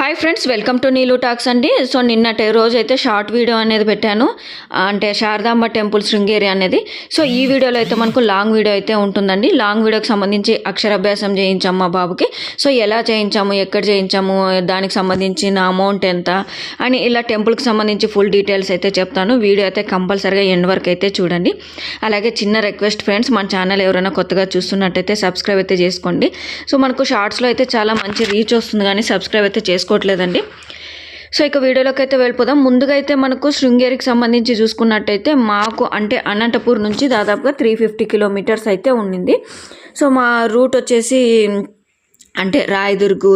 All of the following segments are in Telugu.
Hi friends welcome to Neelu talks అండి. సో నిన్నటి రోజు అయితే షార్ట్ వీడియో అనేది పెట్టాను. అంటే శారదాంబ టెంపుల్ శృంగేరి అనేది. సో ఈ వీడియోలో అయితే మనకు లాంగ్ వీడియో అయితే ఉంటుందండి. లాంగ్ వీడియోకి సంబంధించి అక్షరాభ్యాసం చేయించాము మా బాబుకి. సో ఎలా చేయించాము ఎక్కడ చేయించాము దానికి సంబంధించిన అమౌంట్ ఎంత అని ఇలా టెంపుల్కి సంబంధించి ఫుల్ డీటెయిల్స్ అయితే చెప్తాను. వీడియో అయితే కంపల్సరీగా ఎండ్ వరకు అయితే చూడండి. అలాగే చిన్న రిక్వెస్ట్ ఫ్రెండ్స్ మన ఛానల్ ఎవరైనా కొత్తగా చూస్తున్నట్టయితే సబ్స్క్రైబ్ అయితే చేసుకోండి. సో మనకు షార్ట్స్లో అయితే చాలా మంచి రీచ్ వస్తుంది కానీ సబ్స్క్రైబ్ అయితే చేసుకోండి తీసుకోవట్లేదండి సో ఇక వీడియోలోకి అయితే వెళ్ళిపోదాం. ముందుగా అయితే మనకు శృంగేరికి సంబంధించి చూసుకున్నట్టయితే మాకు అంటే అనంతపూర్ నుంచి దాదాపుగా త్రీ ఫిఫ్టీ కిలోమీటర్స్ అయితే ఉండింది సో మా రూట్ వచ్చేసి అంటే రాయదుర్గు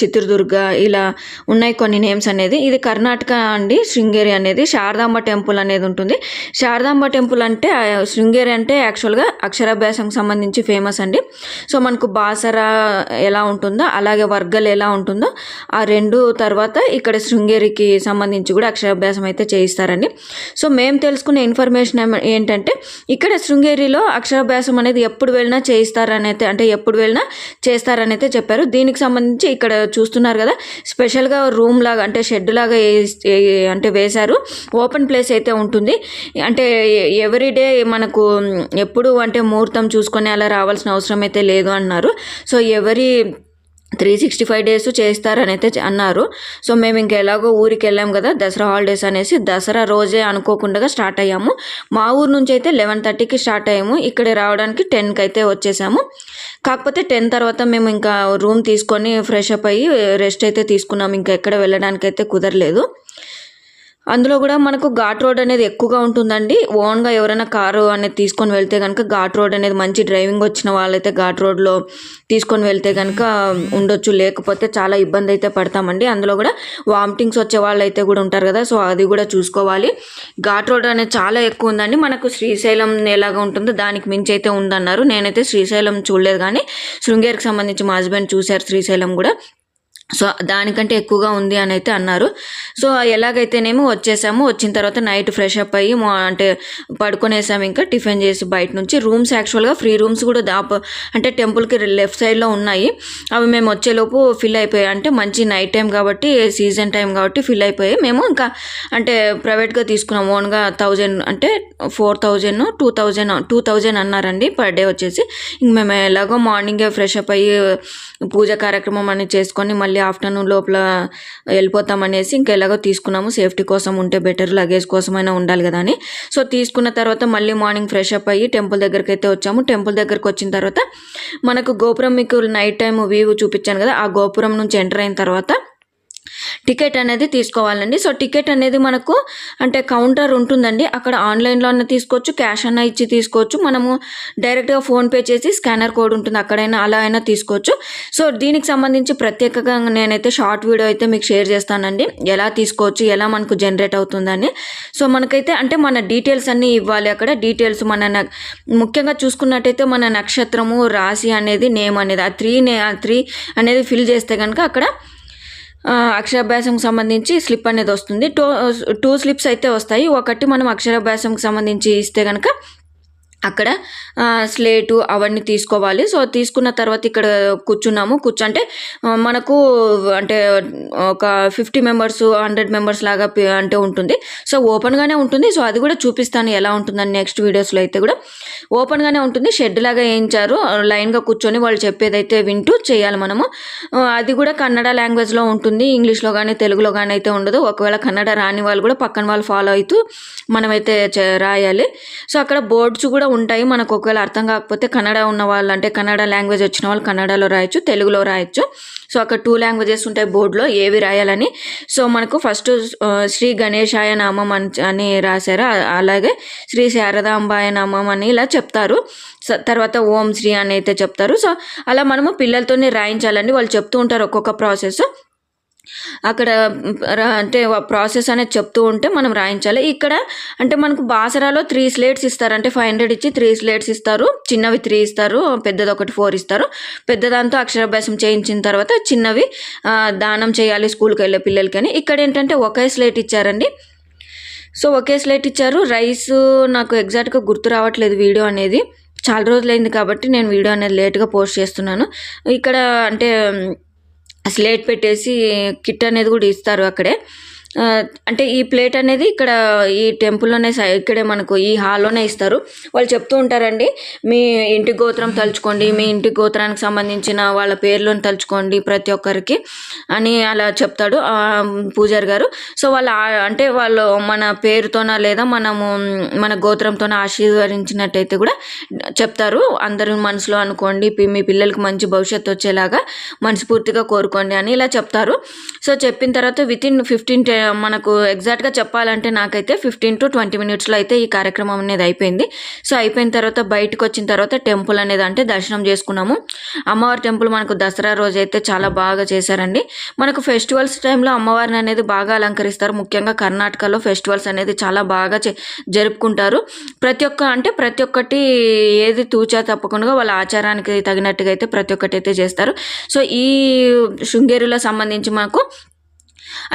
చిత్రదుర్గ ఇలా ఉన్నాయి కొన్ని నేమ్స్ అనేది. ఇది కర్ణాటక అండి. శృంగేరి అనేది. శారదాంబ టెంపుల్ అనేది ఉంటుంది. శారదాంబ టెంపుల్ అంటే శృంగేరి అంటే యాక్చువల్గా అక్షరాభ్యాసంకి సంబంధించి ఫేమస్ అండి. సో మనకు బాసర ఎలా ఉంటుందో అలాగే వర్గలు ఎలా ఉంటుందో ఆ రెండు తర్వాత ఇక్కడ శృంగేరికి సంబంధించి కూడా అక్షరాభ్యాసం అయితే చేయిస్తారండి. సో మేము తెలుసుకున్న ఇన్ఫర్మేషన్ ఏంటంటే ఇక్కడ శృంగేరిలో అక్షరాభ్యాసం అనేది ఎప్పుడు వెళ్ళినా చేయిస్తారని అయితే అంటే ఎప్పుడు వెళ్ళినా చేస్తారని అయితే చెప్పారు. దీనికి సంబంధించి ఇక్కడ చూస్తున్నారు కదా స్పెషల్గా రూమ్ లాగా అంటే షెడ్ లాగా అంటే వేశారు. ఓపెన్ ప్లేస్ అయితే ఉంటుంది. అంటే ఎవ్రీ డే మనకు ఎప్పుడు అంటే ముహూర్తం చూసుకొని అలా రావాల్సిన అవసరం అయితే లేదు అన్నారు. సో ఎవరి త్రీ సిక్స్టీ ఫైవ్ డేస్ చేస్తారని అయితే అన్నారు. సో మేము ఇంకా ఎలాగో ఊరికి వెళ్ళాం కదా దసరా హాలిడేస్ అనేసి దసరా రోజే అనుకోకుండా స్టార్ట్ అయ్యాము. మా ఊరు నుంచి అయితే లెవెన్ థర్టీకి స్టార్ట్ అయ్యాము. ఇక్కడ రావడానికి టెన్కి అయితే వచ్చేసాము. కాకపోతే టెన్ తర్వాత మేము ఇంకా రూమ్ తీసుకొని ఫ్రెష్ అప్ అయ్యి రెస్ట్ అయితే తీసుకున్నాము ఇంకా ఎక్కడ వెళ్ళడానికి అయితే కుదరలేదు. అందులో కూడా మనకు ఘాట్ రోడ్ అనేది ఎక్కువగా ఉంటుందండి. ఓన్గా ఎవరైనా కారు అనేది తీసుకొని వెళ్తే కనుక ఘాట్ రోడ్ అనేది మంచి డ్రైవింగ్ వచ్చిన వాళ్ళైతే ఘాట్ రోడ్లో తీసుకొని వెళ్తే కనుక ఉండొచ్చు. లేకపోతే చాలా ఇబ్బంది అయితే పడతామండి. అందులో కూడా వామిటింగ్స్ వచ్చే వాళ్ళు అయితే కూడా ఉంటారు కదా సో అది కూడా చూసుకోవాలి. ఘాట్ రోడ్ అనేది చాలా ఎక్కువ ఉందండి. మనకు శ్రీశైలం ఎలాగా ఉంటుందో దానికి మించి అయితే ఉందన్నారు. నేనైతే శ్రీశైలం చూడలేదు కానీ శృంగేరికి సంబంధించి మా హస్బెండ్ చూశారు శ్రీశైలం కూడా. సో దానికంటే ఎక్కువగా ఉంది అని అయితే అన్నారు. సో ఎలాగైతేనేమో వచ్చేసాము. వచ్చిన తర్వాత నైట్ ఫ్రెష్ అప్ అయ్యి మా అంటే పడుకునేసాము ఇంకా టిఫిన్ చేసి బయట నుంచి. రూమ్స్ యాక్చువల్గా ఫ్రీ రూమ్స్ కూడా దాప అంటే టెంపుల్కి లెఫ్ట్ సైడ్లో ఉన్నాయి. అవి మేము వచ్చేలోపు ఫిల్ అయిపోయాయి అంటే మంచి నైట్ టైం కాబట్టి సీజన్ టైం కాబట్టి ఫిల్ అయిపోయాయి మేము ఇంకా అంటే ప్రైవేట్గా తీసుకున్నాం ఓన్గా థౌజండ్ అంటే four thousand two thousand two thousand అన్నారండి పర్ డే వచ్చేసి. ఇంక మేము ఎలాగో మార్నింగే ఫ్రెష్ అప్ అయ్యి పూజ కార్యక్రమం అనేది చేసుకొని మళ్ళీ ఆఫ్టర్నూన్ లోపల వెళ్ళిపోతామనేసి ఇంకా ఎలాగో తీసుకున్నాము. సేఫ్టీ కోసం ఉంటే బెటర్ లగేజ్ కోసమైనా ఉండాలి కదా అని. సో తీసుకున్న తర్వాత మళ్ళీ మార్నింగ్ ఫ్రెష్ అప్ అయ్యి టెంపుల్ దగ్గరికి అయితే వచ్చాము. టెంపుల్ దగ్గరకు వచ్చిన తర్వాత మనకు గోపురం మీకు నైట్ టైం వ్యూ చూపించాను కదా ఆ గోపురం నుంచి ఎంటర్ అయిన తర్వాత టికెట్ అనేది తీసుకోవాలండి. సో టికెట్ అనేది మనకు అంటే కౌంటర్ ఉంటుందండి. అక్కడ ఆన్లైన్లో అన్న తీసుకోవచ్చు క్యాష్ అన్న ఇచ్చి తీసుకోవచ్చు. మనము డైరెక్ట్గా ఫోన్పే చేసి స్కానర్ కోడ్ ఉంటుంది అక్కడైనా అలా అయినా తీసుకోవచ్చు. సో దీనికి సంబంధించి ప్రత్యేకంగా నేనైతే షార్ట్ వీడియో అయితే మీకు షేర్ చేస్తానండి. ఎలా తీసుకోవచ్చు ఎలా మనకు జనరేట్ అవుతుందని. సో మనకైతే అంటే మన డీటెయిల్స్ అన్నీ ఇవ్వాలి అక్కడ. డీటెయిల్స్ మన ముఖ్యంగా చూసుకున్నట్టయితే మన నక్షత్రము రాశి అనేది నేమ్ అనేది ఆ త్రీ నే ఆ త్రీ అనేది ఫిల్ చేస్తే కనుక అక్కడ అక్షరాభ్యాసంకి సంబంధించి స్లిప్ అనేది వస్తుంది. టూ టూ స్లిప్స్ అయితే వస్తాయి. ఒకటి మనం అక్షరాభ్యాసంకి సంబంధించి ఇస్తే కనుక అక్కడ స్లేటు అవన్నీ తీసుకోవాలి. సో తీసుకున్న తర్వాత ఇక్కడ కూర్చున్నాము. కూర్చుంటే మనకు అంటే ఒక ఫిఫ్టీ మెంబర్స్ హండ్రెడ్ మెంబర్స్ లాగా అంటే ఉంటుంది. సో ఓపెన్గానే ఉంటుంది. సో అది కూడా చూపిస్తాను ఎలా ఉంటుందని నెక్స్ట్ వీడియోస్లో అయితే కూడా. ఓపెన్గానే ఉంటుంది. షెడ్ లాగా వేయించారు. లైన్గా కూర్చొని వాళ్ళు చెప్పేదైతే వింటూ చేయాలి మనము. అది కూడా కన్నడ లాంగ్వేజ్లో ఉంటుంది. ఇంగ్లీష్లో కానీ తెలుగులో కానీ అయితే ఉండదు. ఒకవేళ కన్నడ రాని వాళ్ళు కూడా పక్కన వాళ్ళు ఫాలో అవుతూ మనమైతే చే- రాయాలి. సో అక్కడ బోర్డ్స్ కూడా ఉంటాయి. మనకు ఒకవేళ అర్థం కాకపోతే కన్నడ ఉన్న వాళ్ళు అంటే కన్నడ లాంగ్వేజ్ వచ్చిన వాళ్ళు కన్నడలో రాయొచ్చు తెలుగులో రాయొచ్చు. సో అక్కడ టూ లాంగ్వేజెస్ ఉంటాయి బోర్డులో ఏవి రాయాలని. సో మనకు ఫస్ట్ శ్రీ గణేశాయ నామం అని అని రాశారు. అలాగే శ్రీ శారదాంబాయ నామం అని ఇలా చెప్తారు. తర్వాత ఓం శ్రీ అని అయితే చెప్తారు. సో అలా మనము పిల్లలతోనే రాయించాలండి. వాళ్ళు చెప్తూ ఉంటారు ఒక్కొక్క ప్రాసెస్. అక్కడ అంటే ప్రాసెస్ అనేది చెప్తూ ఉంటే మనం రాయించాలి. ఇక్కడ అంటే మనకు బాసరాలో త్రీ స్లేట్స్ ఇస్తారు. అంటే ఫైవ్ హండ్రెడ్ ఇచ్చి త్రీ స్లేట్స్ ఇస్తారు. చిన్నవి త్రీ ఇస్తారు. పెద్దది ఒకటి ఫోర్ ఇస్తారు. పెద్దదాంతో అక్షరాభ్యాసం చేయించిన తర్వాత చిన్నవి దానం చేయాలి స్కూల్కి వెళ్ళే పిల్లలకి అని ఇక్కడ ఏంటంటే ఒకే స్లేట్ ఇచ్చారండి. సో ఒకే స్లేట్ ఇచ్చారు. రైస్ నాకు ఎగ్జాక్ట్గా గుర్తు రావట్లేదు వీడియో అనేది. చాలా రోజులైంది కాబట్టి నేను వీడియో అనేది లేట్గా పోస్ట్ చేస్తున్నాను. ఇక్కడ అంటే స్లేట్ పెట్టేసి కిట్ అనేది కూడా ఇస్తారు అక్కడే. అంటే ఈ ప్లేట్ అనేది ఇక్కడ ఈ టెంపుల్లోనే సై- ఇక్కడే మనకు ఈ హాల్లోనే ఇస్తారు. వాళ్ళు చెప్తూ ఉంటారండి మీ ఇంటి గోత్రం తలుచుకోండి మీ ఇంటి గోత్రానికి సంబంధించిన వాళ్ళ పేర్లను తలుచుకోండి ప్రతి ఒక్కరికి అని అలా చెప్తాడు పూజారి గారు. సో వాళ్ళ అంటే వాళ్ళు మన పేరుతోన లేదా మనము మన గోత్రంతోన ఆశీర్వదించినట్టయితే కూడా చెప్తారు. అందరూ మనసులో అనుకోండి మీ పిల్లలకి మంచి భవిష్యత్తు వచ్చేలాగా మనస్ఫూర్తిగా కోరుకోండి అని ఇలా చెప్తారు. సో చెప్పిన తర్వాత విత్ ఇన్ ఫిఫ్టీన్ మనకు ఎగ్జాక్ట్గా చెప్పాలంటే నాకైతే ఫిఫ్టీన్ టు ట్వంటీ మినిట్స్లో అయితే ఈ కార్యక్రమం అనేది అయిపోయింది. సో అయిపోయిన తర్వాత బయటకు వచ్చిన తర్వాత టెంపుల్ అనేది అంటే దర్శనం చేసుకున్నాము. అమ్మవారి టెంపుల్ మనకు దసరా రోజు అయితే చాలా బాగా చేశారండి. మనకు ఫెస్టివల్స్ టైంలో అమ్మవారిని అనేది బాగా అలంకరిస్తారు. ముఖ్యంగా కర్ణాటకలో ఫెస్టివల్స్ అనేది చాలా బాగా చే- జరుపుకుంటారు. ప్రతి ఒక్క అంటే ప్రతి ఒక్కటి ఏది తూచా తప్పకుండా వాళ్ళ ఆచారానికి తగినట్టుగా అయితే ప్రతి ఒక్కటి అయితే చేస్తారు. సో ఈ శృంగేరిలో సంబంధించి మాకు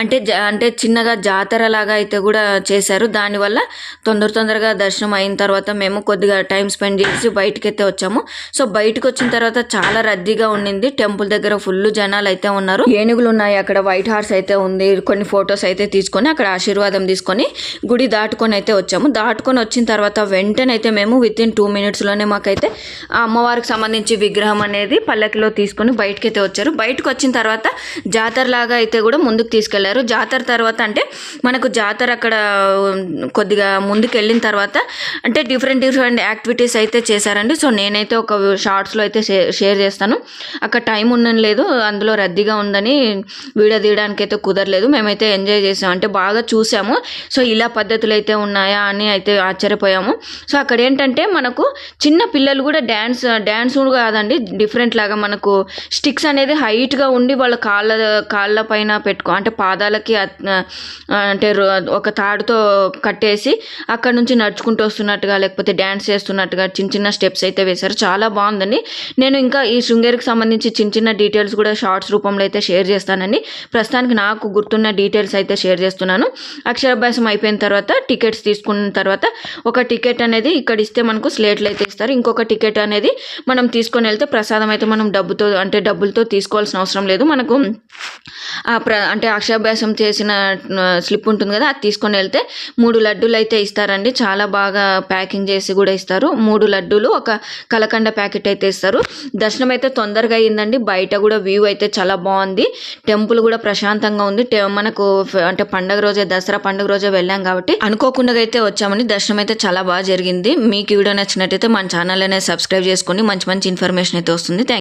అంటే అంటే చిన్నగా జాతర లాగా అయితే కూడా చేశారు. దానివల్ల తొందర తొందరగా దర్శనం అయిన తర్వాత మేము కొద్దిగా టైం స్పెండ్ చేసి బయటకైతే వచ్చాము. సో బయటకు వచ్చిన తర్వాత చాలా రద్దీగా ఉండింది. టెంపుల్ దగ్గర ఫుల్ జనాలు అయితే ఉన్నారు. ఏనుగులు ఉన్నాయి అక్కడ. వైట్ హార్స్ అయితే ఉంది. కొన్ని ఫొటోస్ అయితే తీసుకొని అక్కడ ఆశీర్వాదం తీసుకొని గుడి దాటుకొని అయితే వచ్చాము. దాటుకొని వచ్చిన తర్వాత వెంటనే అయితే మేము విత్ ఇన్ టూ మినిట్స్లోనే మాకైతే ఆ అమ్మవారికి సంబంధించి విగ్రహం అనేది పల్లకిలో తీసుకొని బయటకైతే వచ్చారు. బయటకు వచ్చిన తర్వాత జాతరలాగా అయితే కూడా ముందుకు తీసుకెళ్ళారు. జాతర తర్వాత అంటే మనకు జాతర అక్కడ కొద్దిగా ముందుకు వెళ్ళిన తర్వాత అంటే డిఫరెంట్ డిఫరెంట్ యాక్టివిటీస్ అయితే చేశారండి. సో నేనైతే ఒక షార్ట్స్లో అయితే షేర్ చేస్తాను. అక్కడ టైం ఉండడం లేదు. అందులో రద్దీగా ఉందని వీడియో తీయడానికి అయితే కుదరలేదు. మేమైతే ఎంజాయ్ చేసాం. అంటే బాగా చూసాము. సో ఇలా పద్ధతులు అయితే ఉన్నాయా అని అయితే ఆశ్చర్యపోయాము. సో అక్కడ ఏంటంటే మనకు చిన్న పిల్లలు కూడా డ్యాన్స్ డ్యాన్స్ కాదండి. డిఫరెంట్ లాగా మనకు స్టిక్స్ అనేది హైట్గా ఉండి వాళ్ళ కాళ్ళ కాళ్ళ పైన పెట్టుకో అంటే పాదాలకి అంటే రో- ఒక తాడుతో కట్టేసి అక్కడ నుంచి నడుచుకుంటూ వస్తున్నట్టుగా లేకపోతే డ్యాన్స్ చేస్తున్నట్టుగా చిన్న చిన్న స్టెప్స్ అయితే వేశారు. చాలా బాగుందండి. నేను ఇంకా ఈ శృంగేరికి సంబంధించి చిన్న చిన్న డీటెయిల్స్ కూడా షార్ట్స్ రూపంలో అయితే షేర్ చేస్తానండి. ప్రస్తుతానికి నాకు గుర్తున్న డీటెయిల్స్ అయితే షేర్ చేస్తున్నాను. అక్షరాభ్యాసం అయిపోయిన తర్వాత టికెట్స్ తీసుకున్న తర్వాత ఒక టికెట్ అనేది ఇక్కడ ఇస్తే మనకు స్లేట్లు అయితే ఇస్తారు. ఇంకొక టికెట్ అనేది మనం తీసుకొని వెళ్తే ప్రసాదం అయితే మనం డబ్బుతో అంటే డబ్బులతో తీసుకోవాల్సిన అవసరం లేదు. మనకు ఆ ప్ర అంటే అక్షరాభ్యాసం చేసిన స్లిప్ ఉంటుంది కదా అది తీసుకొని వెళ్తే మూడు లడ్డూలు అయితే ఇస్తారండి. చాలా బాగా ప్యాకింగ్ చేసి కూడా ఇస్తారు. మూడు లడ్డూలు ఒక కలకండ ప్యాకెట్ అయితే ఇస్తారు. దర్శనం అయితే తొందరగా అయ్యిందండి బయట కూడా వ్యూ అయితే చాలా బాగుంది. టెంపుల్ కూడా ప్రశాంతంగా ఉంది. మనకు అంటే పండగ రోజే దసరా పండుగ రోజే వెళ్ళాం కాబట్టి అనుకోకుండా అయితే వచ్చామని దర్శనం అయితే చాలా బాగా జరిగింది. మీకు వీడియో నచ్చినట్టయితే మన ఛానల్ అనేది సబ్స్క్రైబ్ చేసుకొని మంచి మంచి ఇన్ఫర్మేషన్ అయితే వస్తుంది.